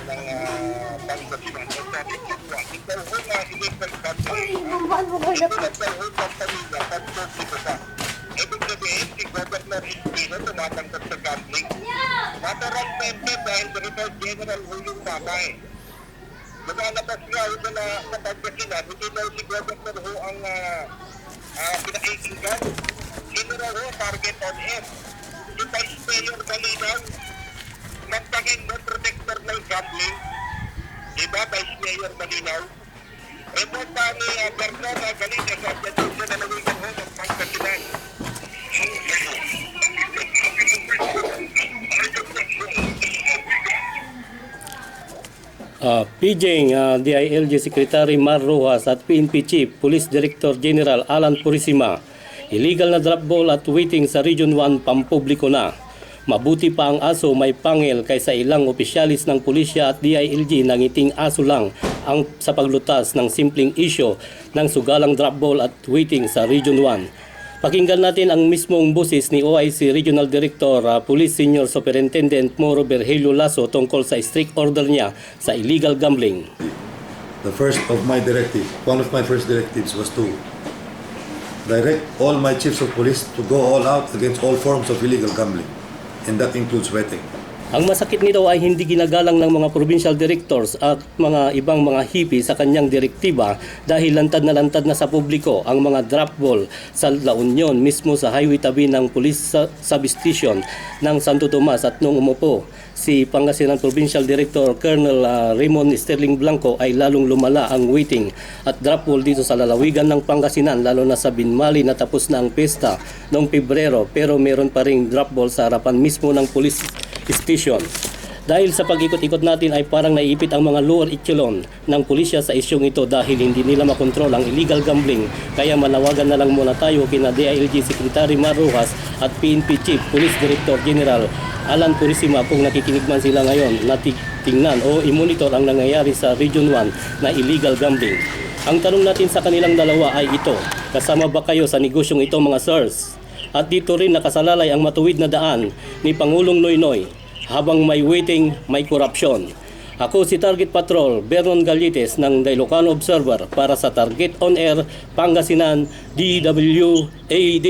ang uh, Pangasinan. At sabi po, ikaw ho na illegal gambling. Bumbaan mo ko na. Ikaw ho ng pamilya, pag-publiko ka. Ibig sabihin, si Governor Espino tumatanggap sa gambling. Natarang pente dahil Director General ho yung tatay. Lumalabas nga ho na sa Pangasinan, hindi daw si Governor ho ang uh, uh, pinakikinggan. Sino raw ho target on him? Si Vice Mayor Malinaw, nagtaging no protector ng gambling. Diba, Vice Mayor Malinaw? Report pa ni uh, Bernardo Galicia sa Pagkatusin na nawigan ho ng Pangasinan. Uh, PJ, uh, DILG Secretary Mar Rojas at PNP Chief Police Director General Alan Purisima. Illegal na drop ball at waiting sa Region 1 pampubliko na. Mabuti pa ang aso may pangil kaysa ilang opisyalis ng pulisya at DILG na ngiting aso lang ang sa paglutas ng simpleng isyo ng sugalang drop ball at waiting sa Region 1. Pakinggan natin ang mismong boses ni OIC Regional Director uh, Police Senior Superintendent Moro Berhelio Lasso tungkol sa strict order niya sa illegal gambling. the first of my directive, one of my first directives was to direct all my chiefs of police to go all out against all forms of illegal gambling, and that includes betting. Ang masakit nito ay hindi ginagalang ng mga provincial directors at mga ibang mga hipi sa kanyang direktiba dahil lantad na lantad na sa publiko ang mga drop ball sa La Union mismo sa highway tabi ng police substation ng Santo Tomas at nung umupo si Pangasinan Provincial Director Colonel ah, Raymond Sterling Blanco ay lalong lumala ang waiting at drop ball dito sa lalawigan ng Pangasinan lalo na sa Binmali na tapos na ang pesta noong Pebrero pero meron pa ring drop ball sa harapan mismo ng police station. Dahil sa pag-ikot-ikot natin ay parang naiipit ang mga lower echelon ng pulisya sa isyong ito dahil hindi nila makontrol ang illegal gambling. Kaya manawagan na lang muna tayo kina DILG Secretary Marujas at PNP Chief Police Director General Alan Purisima kung nakikinig man sila ngayon na ti- tingnan o i-monitor ang nangyayari sa Region 1 na illegal gambling. Ang tanong natin sa kanilang dalawa ay ito, kasama ba kayo sa negosyong ito mga sirs? At dito rin nakasalalay ang matuwid na daan ni Pangulong Noynoy habang may waiting, may korupsyon. Ako si Target Patrol, Vernon Galites ng The Ilocano Observer para sa Target On Air, Pangasinan, DWAD.